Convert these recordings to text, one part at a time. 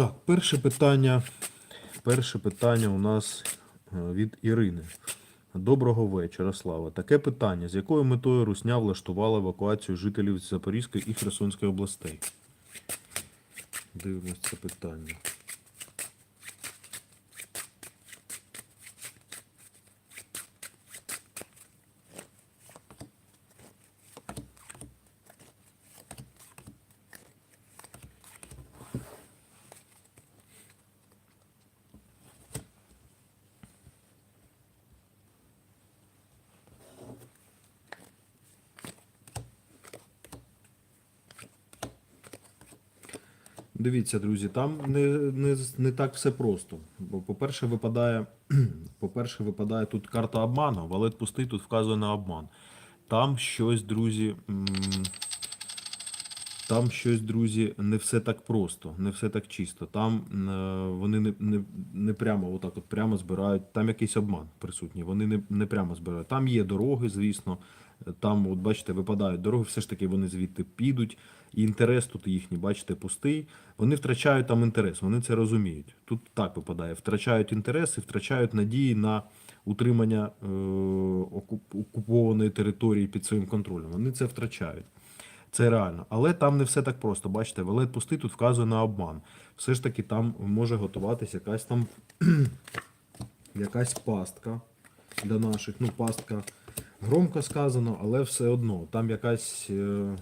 Так, перше питання. Перше питання у нас е, від Ірини. Доброго вечора, Слава. Таке питання: з якою метою Русня влаштувала евакуацію жителів Запорізької і Херсонської областей? Дивимось це питання. Дивіться, друзі, там не, не, не так все просто. Бо, по-перше, випадає, по-перше, випадає тут карта обману, валет пустий, тут вказує на обман. Там щось, друзі. Там щось, друзі, не все так просто, не все так чисто. Там е, вони не, не, не прямо отак от прямо збирають, там якийсь обман присутній. Вони не, не прямо збирають. Там є дороги, звісно. Там, от бачите, випадають дороги, все ж таки вони звідти підуть. І інтерес тут їхній, бачите, пустий. Вони втрачають там інтерес, вони це розуміють. Тут так випадає. Втрачають інтерес і втрачають надії на утримання е, окупованої території під своїм контролем. Вони це втрачають. Це реально. Але там не все так просто. Бачите, валет пустий тут вказує на обман. Все ж таки там може готуватися якась там якась пастка для наших. Ну, пастка громко сказано, але все одно. Там якась е,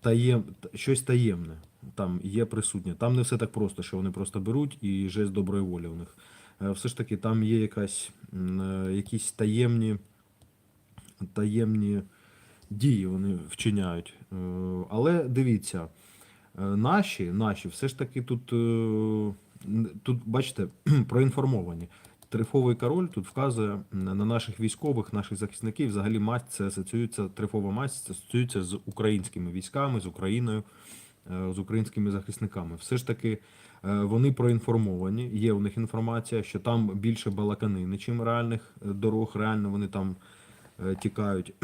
таєм, щось таємне там є присутнє. Там не все так просто, що вони просто беруть і жест доброї волі у них. Е, Все ж таки, там є якась, е, якісь таємні, таємні дії вони вчиняють. Але дивіться, наші, наші все ж таки тут, тут бачите, проінформовані. Трифовий король тут вказує на наших військових, наших захисників. Взагалі масть це асоціюється, трифова масть це асоціюється з українськими військами, з Україною, е, з українськими захисниками. Все ж таки е, вони проінформовані. Є у них інформація, що там більше балаканини, чим реальних е, дорог. Реально вони там тікають.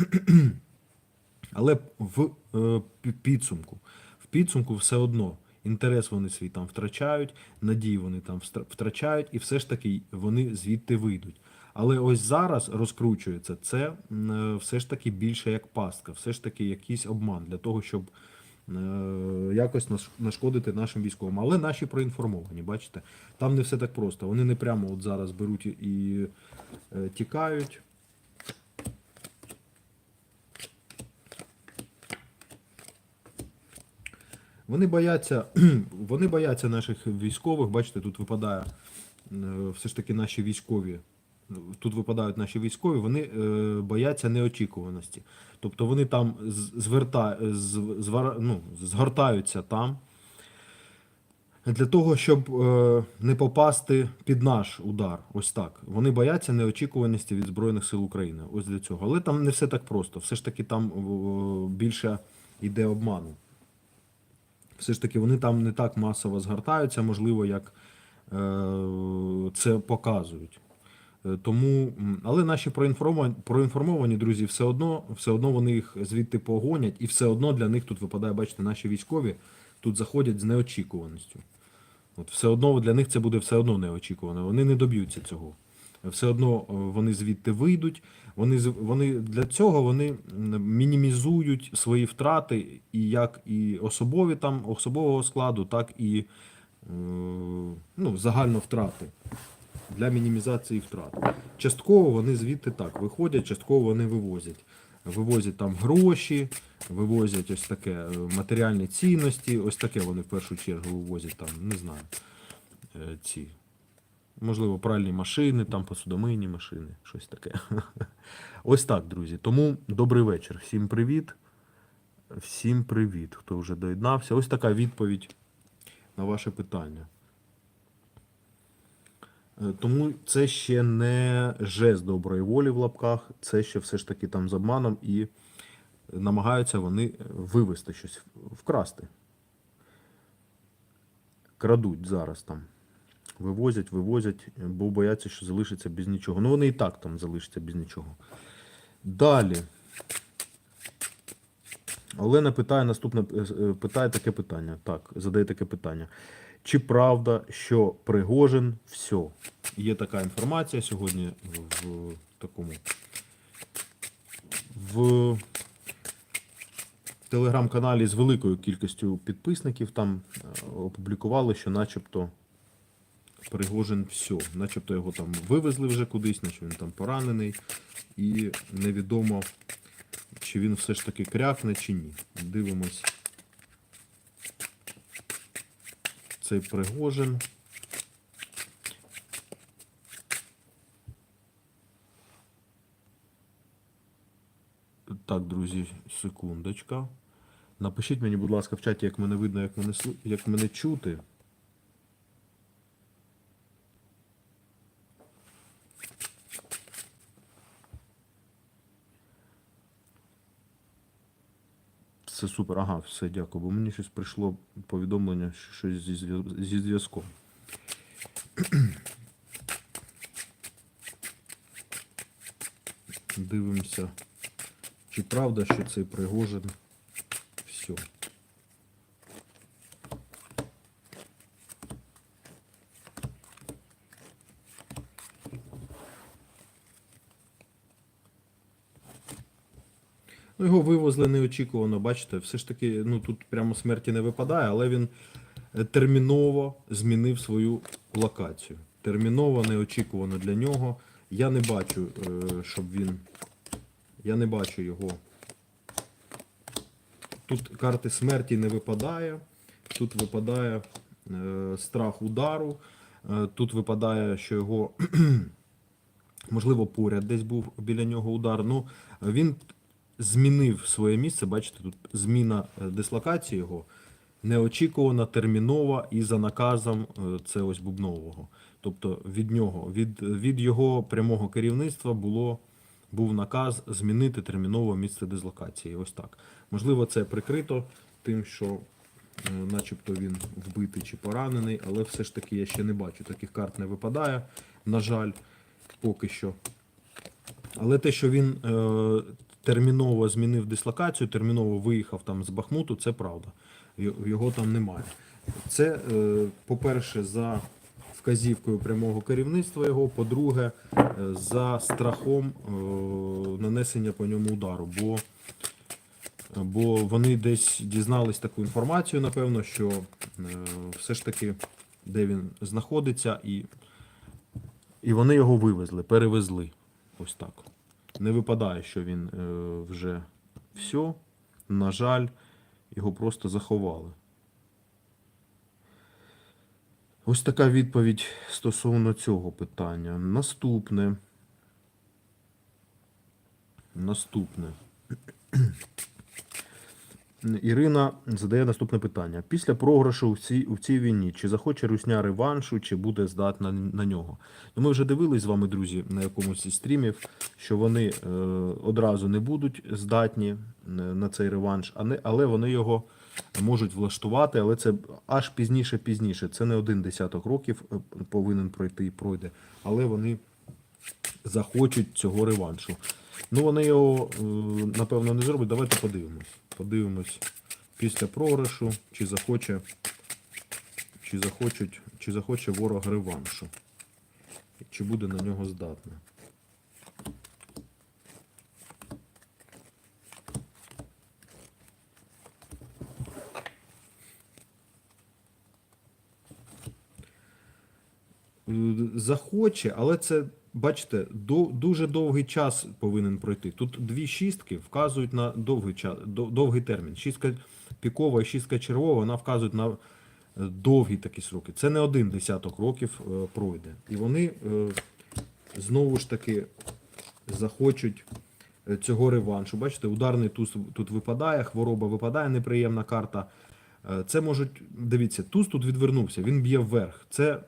Але в підсумку, в підсумку все одно інтерес вони свій там втрачають, надії вони там втрачають, і все ж таки вони звідти вийдуть. Але ось зараз розкручується це е, все ж таки більше як пастка, все ж таки якийсь обман для того, щоб е, якось наш- нашкодити нашим військовим. Але наші проінформовані, бачите, там не все так просто. Вони не прямо от зараз беруть і е, тікають. Вони бояться, вони бояться наших військових. Бачите, тут випадає е, все ж таки наші військові. Тут випадають наші військові, вони е, бояться неочікуваності. Тобто вони там зверта, з, звара- ну, згортаються там для того, щоб е, не попасти під наш удар. Ось так. Вони бояться неочікуваності від Збройних сил України. Ось для цього. Але там не все так просто. Все ж таки там більше йде обману все ж таки вони там не так масово згортаються, можливо, як е, це показують. Е, Тому, але наші проінформовані, проінформовані друзі, все одно, все одно вони їх звідти погонять, і все одно для них тут випадає, бачите, наші військові тут заходять з неочікуваністю. От все одно для них це буде все одно неочікувано. Вони не доб'ються цього. Все одно е, вони звідти вийдуть. Вони вони для цього вони мінімізують свої втрати, і як і особові там особового складу, так і е, ну, загально втрати для мінімізації втрат. Частково вони звідти так виходять, частково вони вивозять. Вивозять там гроші, вивозять ось таке е, матеріальні цінності, ось таке вони в першу чергу вивозять там, не знаю, ці можливо, пральні машини, там посудомийні машини, щось таке. Ось так, друзі. Тому добрий вечір. Всім привіт. Всім привіт, хто вже доєднався. Ось така відповідь на ваше питання. Е, Тому це ще не жест доброї волі в лапках, це ще все ж таки там з обманом і намагаються вони вивести щось, вкрасти. Крадуть зараз там. Вивозять, вивозять, бо бояться, що залишиться без нічого. Ну вони і так там залишаться без нічого. Далі. Олена питає наступне е, е, питає таке питання. Так, задає таке питання. Чи правда, що Пригожин все? Є така інформація сьогодні в такому. В телеграм-каналі з великою кількістю підписників там е, опублікували, що начебто Пригожин все. Начебто його там вивезли вже кудись, наче він там поранений. І невідомо, чи він все ж таки крякне, чи ні. Дивимось. Цей Пригожин. Так, друзі, секундочка. Напишіть мені, будь ласка, в чаті, як мене видно, як мене, як мене чути. Все супер. Ага, все, дякую. Бо мені щось прийшло повідомлення, що щось зі зв'язком. Дивимося, чи правда, що цей Пригожин все. Його вивозли неочікувано, бачите, все ж таки, ну тут прямо смерті не випадає, але він е, терміново змінив свою локацію. Терміново, неочікувано для нього. Я не бачу, е, щоб він. Я не бачу його. Тут карти смерті не випадає. Тут випадає е, страх удару. Тут випадає, що його можливо, поряд десь був біля нього удар. Ну, він змінив своє місце. Бачите, тут зміна е, дислокації його неочікувана, термінова і за наказом е, це ось Бубнового. Тобто від нього, від, від його прямого керівництва було, був наказ змінити терміново місце дислокації. Ось так. Можливо, це прикрито тим, що е, начебто він вбитий чи поранений, але все ж таки я ще не бачу. Таких карт не випадає, на жаль, поки що. Але те, що він терміново змінив дислокацію, терміново виїхав там з Бахмуту, це правда. Його там немає. Це, е, по-перше, за вказівкою прямого керівництва його, по-друге, е, за страхом е, нанесення по ньому удару. Бо, бо вони десь дізнались таку інформацію, напевно, що все ж таки, де він знаходиться, і і вони його вивезли, перевезли. Ось так. Не випадає, що він е, вже все. На жаль, його просто заховали. Ось така відповідь стосовно цього питання. Наступне. Наступне. Ірина задає наступне питання. Після програшу в цій, в цій війні, чи захоче русня реваншу, чи буде здатна на нього? Ну, ми вже дивились з вами, друзі, на якомусь із стрімів, що вони е, одразу не будуть здатні е, на цей реванш, а не, але вони його можуть влаштувати, але це аж пізніше, пізніше. Це не один десяток років е, повинен пройти і пройде, але вони захочуть цього реваншу. Ну, вони його, напевно, не зроблять. Давайте подивимось. Подивимось після програшу, чи захоче, чи захочуть, чи захоче ворог реваншу. Чи буде на нього здатна. Е, захоче, але це, бачите, дуже довгий час повинен пройти. Тут дві шістки вказують на довгий час, довгий термін. Шістка пікова і шістка червова, вона вказують на е, довгі такі сроки. Це не один десяток років е, пройде. І вони е, знову ж таки захочуть цього реваншу. Бачите, ударний туз тут випадає, хвороба випадає, неприємна карта. Це можуть, дивіться, туз тут відвернувся, він б'є вверх. Це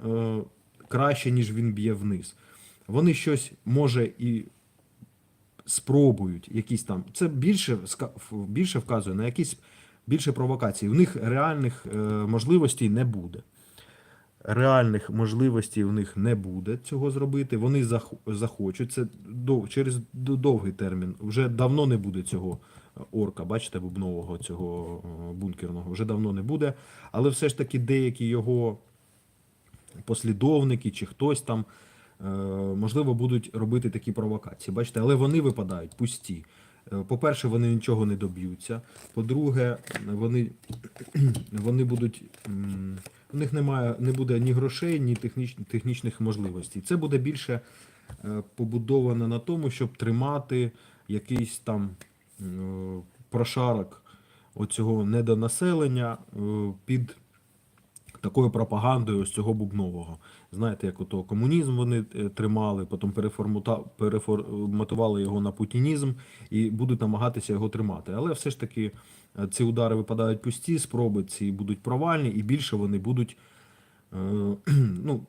краще, ніж він б'є вниз. Вони щось може і спробують, якісь там. Це більше, більше вказує на якісь більше провокацій. У них реальних е, можливостей не буде. Реальних можливостей у них не буде цього зробити. Вони зах- захочуть це дов- через довгий термін. Вже давно не буде цього е, орка, бачите, бубнового цього е, бункерного. Вже давно не буде. Але все ж таки деякі його послідовники чи хтось там, можливо, будуть робити такі провокації. Бачите, але вони випадають пусті. Е, По-перше, вони нічого не доб'ються. По-друге, вони, вони будуть. У них немає, не буде ні грошей, ні техніч, технічних можливостей. Це буде більше е, побудовано на тому, щоб тримати якийсь там е, прошарок оцього недонаселення е, під такою пропагандою ось цього бубнового. Знаєте, як ото комунізм вони е, тримали, потім переформатували його на путінізм і будуть намагатися його тримати. Але все ж таки е, ці удари випадають пусті, спроби ці будуть провальні, і більше вони будуть е, ну,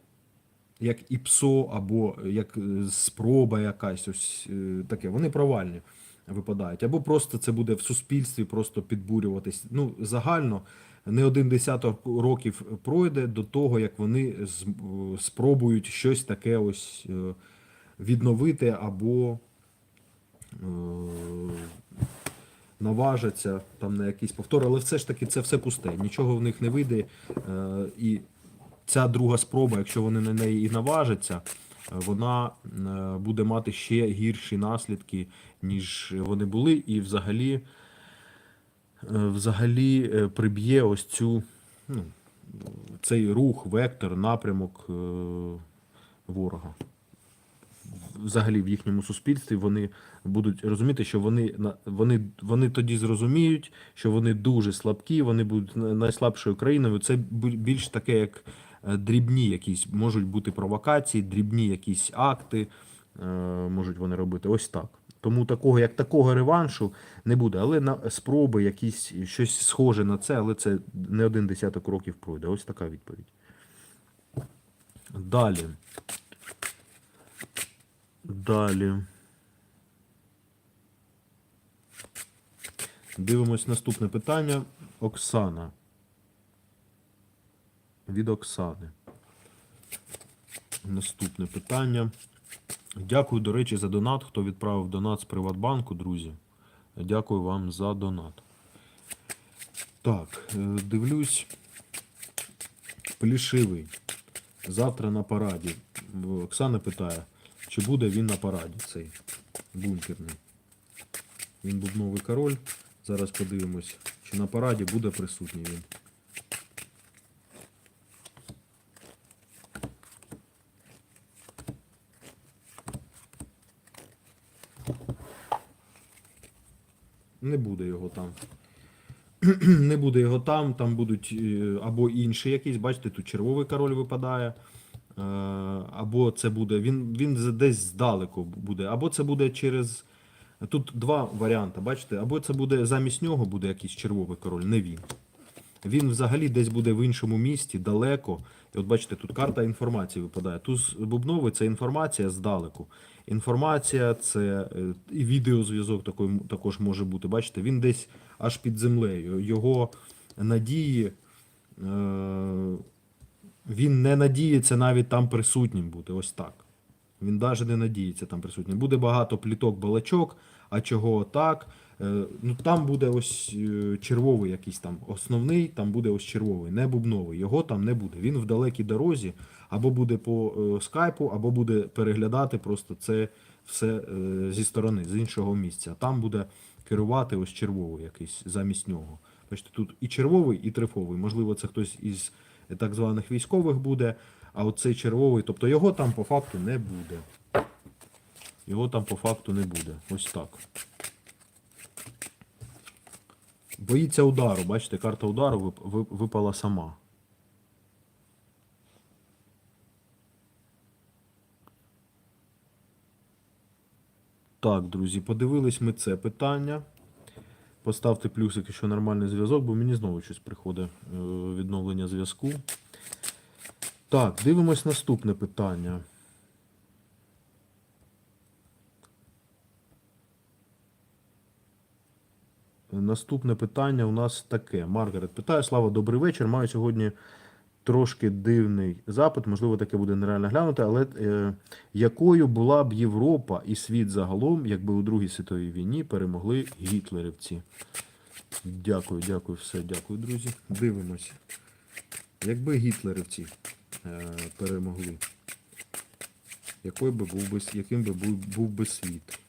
як і ПСО, або як спроба якась, ось таке. Вони провальні випадають. Або просто це буде в суспільстві просто підбурюватись. Ну, загально не один десяток років пройде до того, як вони е, спробують щось таке ось е, відновити або е, наважаться там на якийсь повтор, але все ж таки це все пусте. Нічого в них не вийде. І ця друга спроба, якщо вони на неї і наважаться, вона буде мати ще гірші наслідки, ніж вони були, і взагалі, взагалі е, приб'є ось цю ну, цей рух, вектор, напрямок е, ворога взагалі в їхньому суспільстві вони будуть розуміти, що вони вони, вони тоді зрозуміють, що вони дуже слабкі, вони будуть найслабшою країною. Це більш таке, як е, дрібні якісь можуть бути провокації, дрібні якісь акти е, можуть вони робити. Ось так. Тому такого, як такого реваншу не буде. Але на спроби якісь щось схоже на це, але це не один десяток років пройде. Ось така відповідь. Далі. Далі. Дивимось наступне питання. Оксана. Від Оксани. Наступне питання. Дякую, до речі, за донат. Хто відправив донат з Приватбанку, друзі. Дякую вам за донат. Так, е, дивлюсь. Плішивий. Завтра на параді. Оксана питає, чи буде він на параді цей бункерний. Він був новий король. Зараз подивимось, чи на параді буде присутній він. Не буде його там. Не буде його там, там будуть е, або інші якісь, бачите, тут червовий король випадає. Е, Або це буде, він, він десь здалеку буде, або це буде через. Тут два варіанти, бачите, або це буде замість нього буде якийсь червовий король, не він. Він взагалі десь буде в іншому місті, далеко. І от бачите, тут карта інформації випадає. Туз бубновий це інформація здалеку. Інформація це е, і відеозв'язок також може бути. Бачите, він десь аж під землею. Його надії. Е, він не надіється навіть там присутнім бути. Ось так. Він навіть не надіється там присутнім. Буде багато пліток, балачок, а чого так. Е, Ну, там буде ось е, червовий якийсь там основний, там буде ось червовий, не бубновий. Його там не буде. Він в далекій дорозі, або буде по е, скайпу, або буде переглядати просто це все зі сторони, з іншого місця. Там буде керувати ось червовий якийсь замість нього. Бачите, тут і червовий, і трифовий. Можливо, це хтось із так званих військових буде, а оцей червовий, тобто його там по факту не буде. Його там по факту не буде. Ось так. Боїться удару, бачите, карта удару вип- вип- випала сама. Так, друзі, подивились ми це питання. Поставте плюсик, якщо нормальний зв'язок, бо мені знову щось приходить е, відновлення зв'язку. Так, дивимось наступне питання. Наступне питання у нас таке. Маргарет питає: Слава, добрий вечір. Маю сьогодні трошки дивний запит, можливо, таке буде нереально глянути, але е, якою була б Європа і світ загалом, якби у Другій світовій війні перемогли гітлерівці? Дякую, дякую, все, дякую, друзі. Дивимося. Якби гітлерівці е, перемогли. Який би був би, яким би був, був би світ?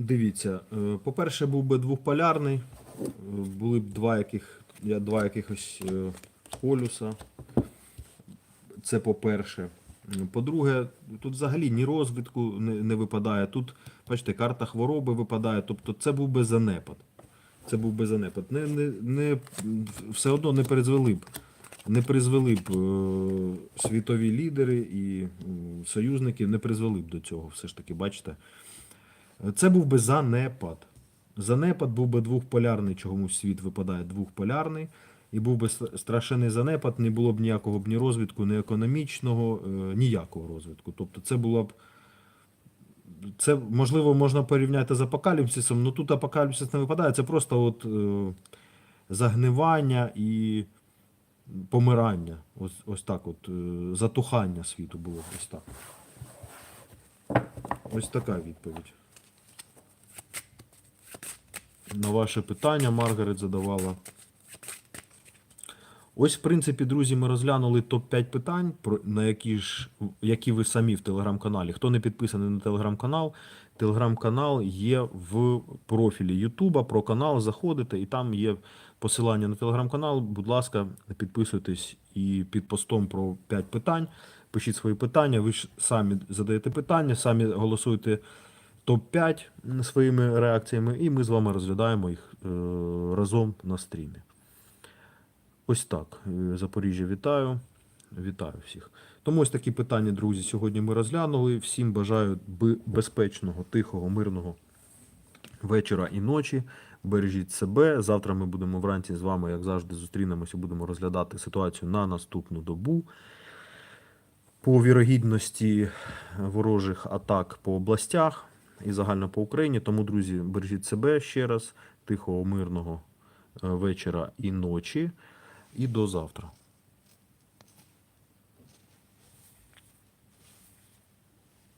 Дивіться, е, по-перше, був би двохполярний, е, були б два, яких, два якихось е, полюса. Це по-перше. По-друге, тут взагалі ні розвитку не, випадає. Тут, бачите, карта хвороби випадає. Тобто це був би занепад. Це був би занепад. Не, не, не, все одно не призвели б. Не призвели б світові лідери і союзники, не призвели б до цього. Все ж таки, бачите. Це був би занепад. Занепад був би двохполярний, чомусь світ випадає двохполярний. І був би ст- страшенний занепад, не було б ніякого б ні розвитку, ні економічного, е, ніякого розвитку. Тобто це було б. Це, можливо, можна порівняти з апокаліпсисом, але тут апокаліпсис не випадає, це просто от, е, загнивання і помирання. Ось, ось так, от, е, затухання світу було ось так. Ось така відповідь. На ваше питання Маргарет задавала. Ось, в принципі, друзі, ми розглянули топ-5 питань, на які ж які ви самі в телеграм-каналі. Хто не підписаний на телеграм-канал, телеграм-канал є в профілі Ютуба. Про канал заходите, і там є посилання на телеграм-канал. Будь ласка, підписуйтесь і під постом про 5 питань. Пишіть свої питання. Ви ж самі задаєте питання, самі голосуєте топ-5 своїми реакціями, і ми з вами розглядаємо їх е, разом на стрімі. Ось так. Е, Запоріжжя вітаю. Вітаю всіх. Тому ось такі питання, друзі, сьогодні ми розглянули. Всім бажаю безпечного, тихого, мирного вечора і ночі. Бережіть себе. Завтра ми будемо вранці з вами, як завжди, зустрінемося, будемо розглядати ситуацію на наступну добу. По вірогідності ворожих атак по областях і загально по Україні. Тому, друзі, бережіть себе ще раз. Тихого, мирного е, вечора і ночі. І до завтра.